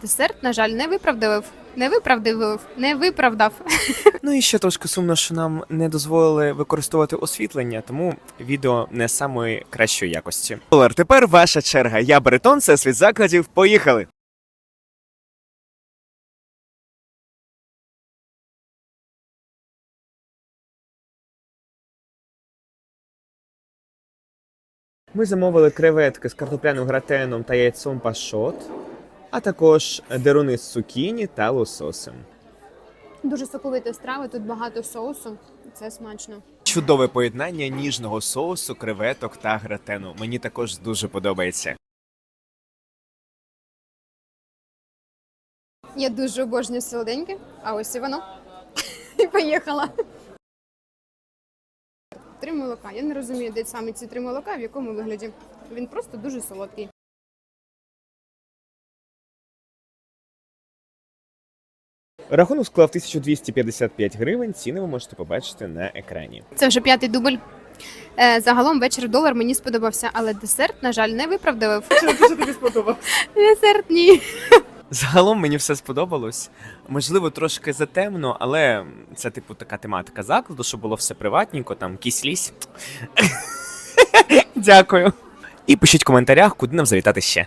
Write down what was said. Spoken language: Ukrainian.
Десерт, на жаль, не виправдав. Не виправдав, не виправдав. Ну і ще трошки сумно, що нам не дозволили використовувати освітлення, тому відео не самої кращої якості. Олер, тепер ваша черга. Я баритон, це світ закладів. Поїхали! Ми замовили креветки з картопляним гратеном та яйцом пашот, а також деруни з цукіні та лососем. Дуже соковита страва, тут багато соусу. Це смачно. Чудове поєднання ніжного соусу, креветок та гратену. Мені також дуже подобається. Я дуже обожнюю солоденьке, а ось і воно. І поїхала. Три молока. Я не розумію, де саме ці три молока, в якому вигляді. Він просто дуже солодкий. Рахунок склав 1255 гривень. Ціни ви можете побачити на екрані. Це вже п'ятий дубль. Е, загалом вечір долар мені сподобався, але десерт, на жаль, не виправдав. Що тобі сподобалось? Десерт ні. Загалом мені все сподобалось. Можливо, трошки затемно, але це типу така тематика закладу, щоб було все приватненько, там кісь-лісь. Дякую. І пишіть в коментарях, куди нам завітати ще.